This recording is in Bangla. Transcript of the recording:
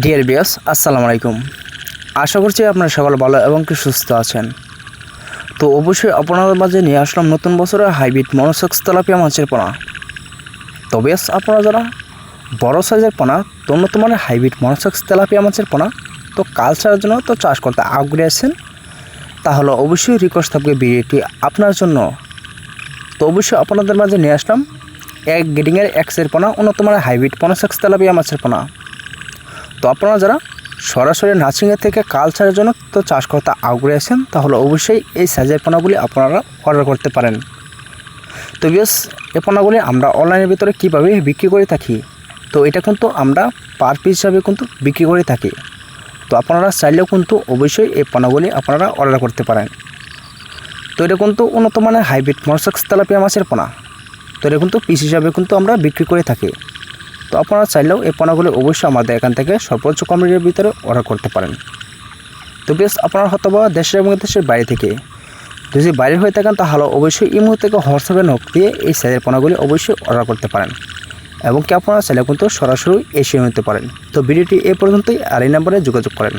ডিয়ার বিয়াস আসসালামু আলাইকুম। আশা করছি আপনারা সকল ভালো এবং কি সুস্থ আছেন। তো অবশ্যই আপনাদের মাঝে নিয়ে আসলাম নতুন বছরের হাইব্রিড মনোসক্স তেলাপিয়া মাছের পোনা। তো বেশ আপনারা যারা বড় সাইজের পোনা, তো উন্নত মানের হাইব্রিড মনোসেক্স তেলাপিয়া মাছের পোনা, তো কালচারের জন্য তো চাষ করতে আগ্রহী আছেন, তাহলে অবশ্যই রিকোয়েস্ট থাকবে ভিডিওটি আপনার জন্য। তো অবশ্যই আপনাদের মাঝে নিয়ে আসলাম এক গেডিংয়ের এক্সের পোনা উন্নত মানের হাইব্রিড মনোসেক্স তেলাপিয়া মাছের পোনা। তো আপনারা যারা সরাসরি নার্সিংয়ের থেকে কালচারের জন্য তো চাষ করতে আগ্রহী আছেন, তাহলে অবশ্যই এই সাইজের পোনাগুলি আপনারা অর্ডার করতে পারেন। তো বেশ এ পোনাগুলি আমরা অনলাইনের ভিতরে কীভাবে বিক্রি করে থাকি? তো এটা কিন্তু আমরা পার পিস হিসাবে কিন্তু বিক্রি করে থাকি। তো আপনারা চাইলেও কিন্তু অবশ্যই এই পোনাগুলি আপনারা অর্ডার করতে পারেন। তো এটা কিন্তু উন্নত মানের হাইব্রিড মরসাক্স তেলাপিয়া মাছের পোনা। তো এটা কিন্তু পিস হিসাবে কিন্তু আমরা বিক্রি করে থাকি। তো আপনারা চাইলেও এই পণ্যগুলি অবশ্যই আমাদের এখান থেকে সর্বোচ্চ কম রেটের ভিতরে অর্ডার করতে পারেন। তো বেশ আপনারা হয়তো বা দেশের এবং দেশের বাইরে থেকে যদি বাইরে হয়ে থাকেন, তাহলে অবশ্যই এই মুহূর্তে হোয়াটসঅ্যাপে নক দিয়ে এই সাইজের পণ্যগুলি অবশ্যই অর্ডার করতে পারেন। এবং কি আপনারা চাইলে কিন্তু সরাসরি এসে নিতে পারেন। তো ভিডিওটি এ পর্যন্তই, আর এই নাম্বারে যোগাযোগ করেন।